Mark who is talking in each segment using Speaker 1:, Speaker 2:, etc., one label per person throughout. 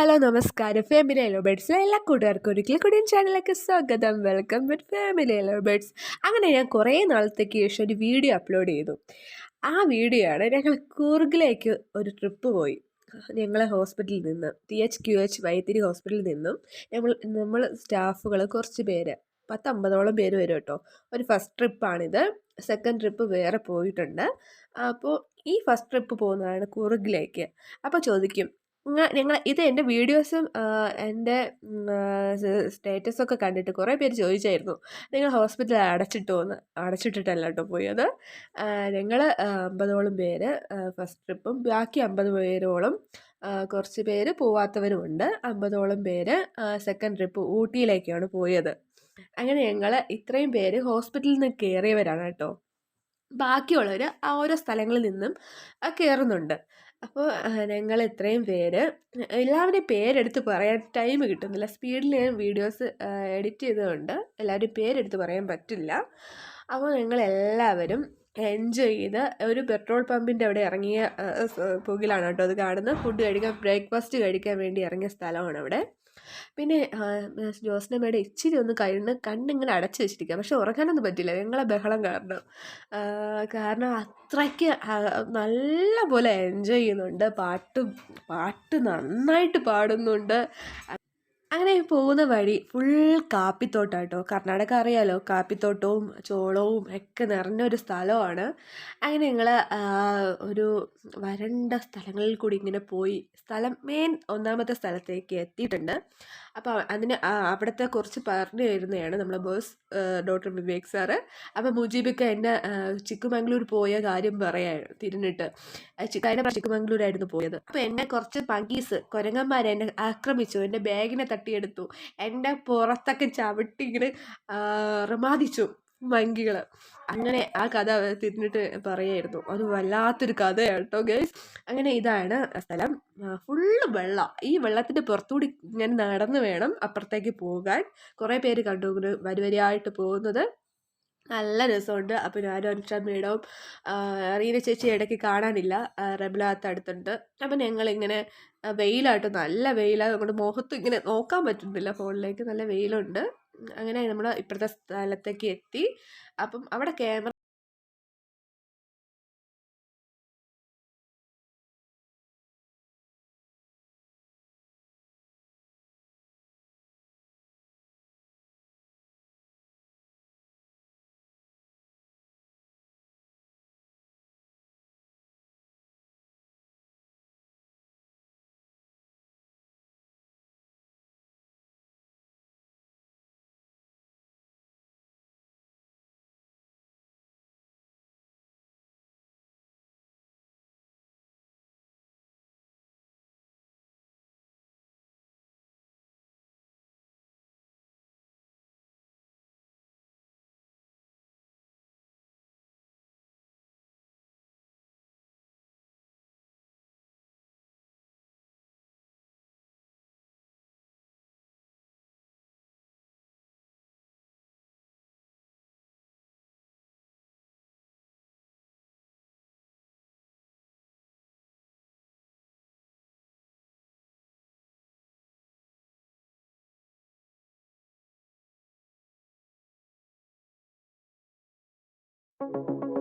Speaker 1: Hello നമസ്കാരം. Family എലോബേഡ്സിലെ എല്ലാ കൂട്ടുകാർക്കും ഒരിക്കലും കൂടിയും ചാനലിലേക്ക് സ്വാഗതം. വെൽക്കം വിത്ത് ഫാമിലി എലോബേഡ്സ് അങ്ങനെ ഞാൻ കുറേ നാളത്തേക്ക് ശേഷം ഒരു വീഡിയോ അപ്ലോഡ് ചെയ്തു. ആ വീഡിയോ ആണ് ഞങ്ങൾ കൂർഗിലേക്ക് ഒരു ട്രിപ്പ് പോയി. ഞങ്ങളെ ഹോസ്പിറ്റലിൽ നിന്ന് T H Q H Vythiri ഹോസ്പിറ്റലിൽ നിന്നും നമ്മൾ നമ്മൾ സ്റ്റാഫുകൾ കുറച്ച് പേര് പത്തമ്പതോളം പേര് വരും കേട്ടോ. ഒരു ഫസ്റ്റ് ട്രിപ്പാണിത് സെക്കൻഡ് ട്രിപ്പ് വേറെ പോയിട്ടുണ്ട്. അപ്പോൾ ഈ ഫസ്റ്റ് ട്രിപ്പ് പോകുന്നതാണ് കുറുകിലേക്ക് അപ്പോൾ ചോദിക്കും ഞങ്ങൾ ഇത് എന്റെ വീഡിയോസും എന്റെ സ്റ്റേറ്റസൊക്കെ കണ്ടിട്ട് കുറേ പേര് ചോദിച്ചായിരുന്നു. നിങ്ങൾ ഹോസ്പിറ്റലിൽ അടച്ചിട്ടോ എന്ന്. അടച്ചിട്ടിട്ടല്ല കേട്ടോ പോയത്. ഞങ്ങൾ അമ്പതോളം പേര് ഫസ്റ്റ് ട്രിപ്പും ബാക്കി അമ്പത് പേരോളം കുറച്ച് പേര് പോവാത്തവരുമുണ്ട്. അമ്പതോളം പേര് സെക്കൻഡ് ട്രിപ്പ് ഊട്ടിയിലേക്കാണ് പോയത്. അങ്ങനെ ഞങ്ങൾ ഇത്രയും പേര് ഹോസ്പിറ്റലിൽ നിന്ന് കയറിയവരാണ് കേട്ടോ. ബാക്കിയുള്ളവർ ഓരോ സ്ഥലങ്ങളിൽ നിന്നും കയറുന്നുണ്ട്. അപ്പോൾ ഞങ്ങൾ ഇത്രയും പേര് എല്ലാവരുടെയും പേരെടുത്ത് പറയാൻ ടൈം കിട്ടുന്നില്ല. സ്പീഡിൽ ഞാൻ വീഡിയോസ് എഡിറ്റ് ചെയ്തുകൊണ്ട് എല്ലാവരുടെയും പേരെടുത്ത് പറയാൻ പറ്റില്ല. അപ്പോൾ ഞങ്ങളെല്ലാവരും എൻജോയ് ചെയ്ത് ഒരു പെട്രോൾ പമ്പിന്റെ അവിടെ ഇറങ്ങിയ പുകിലാണ് കേട്ടോ അത് കാണുന്നത്. ഫുഡ് കഴിക്കാൻ ബ്രേക്ക്ഫാസ്റ്റ് കഴിക്കാൻ വേണ്ടി ഇറങ്ങിയ സ്ഥലമാണ് അവിടെ. പിന്നെ ജോസ്നമ്മയുടെ ഇച്ചിരി ഒന്ന് കഴിഞ്ഞ് കണ്ണിങ്ങനെ അടച്ചു വെച്ചിരിക്കുക പക്ഷെ ഉറങ്ങാനൊന്നും പറ്റില്ല. ഞങ്ങളെ ബഹളം കാരണം. കാരണം അത്രയ്ക്ക് നല്ല പോലെ എൻജോയ് ചെയ്യുന്നുണ്ട്. പാട്ട് പാട്ട് നന്നായിട്ട് പാടുന്നുണ്ട്. അങ്ങനെ പോകുന്ന വഴി ഫുൾ കാപ്പിത്തോട്ടാട്ടോ. കർണാടക അറിയാലോ? കാപ്പിത്തോട്ടവും ചോളവും ഒക്കെ നിറഞ്ഞൊരു സ്ഥലമാണ്. അങ്ങനെ ഞങ്ങൾ ഒരു വരണ്ട സ്ഥലങ്ങളിൽ കൂടി ഇങ്ങനെ പോയി സ്ഥലം മെയിൻ ഒന്നാമത്തെ സ്ഥലത്തേക്ക് എത്തിയിട്ടുണ്ട്. അപ്പോൾ അതിന് അവിടുത്തെ കുറച്ച് പറഞ്ഞു തരുന്നതാണ് നമ്മളെ ബോസ് ഡോക്ടർ വിവേക് സാറ്. അപ്പോൾ മുജീബിക്ക് എന്നെ ചിക്കുമംഗ്ലൂർ പോയ കാര്യം പറയാൻ തിരിഞ്ഞിട്ട്. ചിക്കുമംഗ്ലൂരായിരുന്നു പോയത്. അപ്പോൾ എന്നെ കുറച്ച് പങ്കീസ് കുരങ്ങന്മാരെ എന്നെ ആക്രമിച്ചു. എന്റെ ബാഗിനെ തട്ടിയെടുത്തു. എന്റെ പുറത്തൊക്കെ ചവിട്ടി ഇങ്ങനെ റമാദിച്ചു മങ്കികൾ അങ്ങനെ ആ കഥ തിരിഞ്ഞിട്ട് പറയായിരുന്നു. അത് വല്ലാത്തൊരു കഥ കേട്ടോ അങ്ങനെ ഇതാണ് സ്ഥലം. ഫുള്ള് വെള്ളം. ഈ വെള്ളത്തിന്റെ പുറത്തുകൂടി ഇങ്ങനെ നടന്ന് വേണം അപ്പുറത്തേക്ക് പോകാൻ. കുറേ പേര് കണ്ടു വരിവരിയായിട്ട് പോകുന്നത്. നല്ല രസമുണ്ട്. അപ്പോൾ ഞാനും അനുഷാദ് മേഡവും റീന ചേച്ചി ഇടയ്ക്ക് കാണാനില്ല. റബിലാത്ത് അടുത്തുണ്ട്. അപ്പം ഞങ്ങളിങ്ങനെ വെയിലായിട്ട് നല്ല വെയിലാണ് നമ്മുടെ മുഖത്തും ഇങ്ങനെ നോക്കാൻ പറ്റുന്നില്ല ഫോണിലേക്ക്. നല്ല വെയിലുണ്ട്. അങ്ങനെ നമ്മൾ ഇപ്പോഴത്തെ സ്ഥലത്തേക്ക് എത്തി. അപ്പം അവിടെ ക്യാമറ Thank you.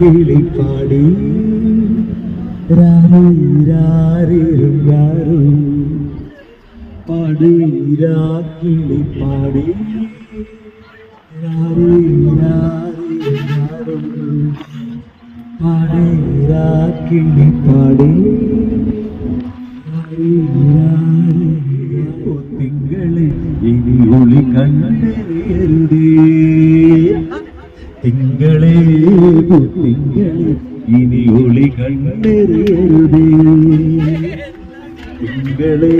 Speaker 2: പാടീരാക്കിളി പാടി. രാരീരാരീരും രാരും പാടീരാക്കിളി പാടി രാരീരാരീരും രാരും പാടീരാക്കിളി പാടി തിങ്കളെ ഇനി ഒളി കണ്ടെറിയരുതേ തിങ്കളെ തിങ്കളെ ഇനി ഒളി കണ്ണെറിയരുതേ. തിങ്കളെ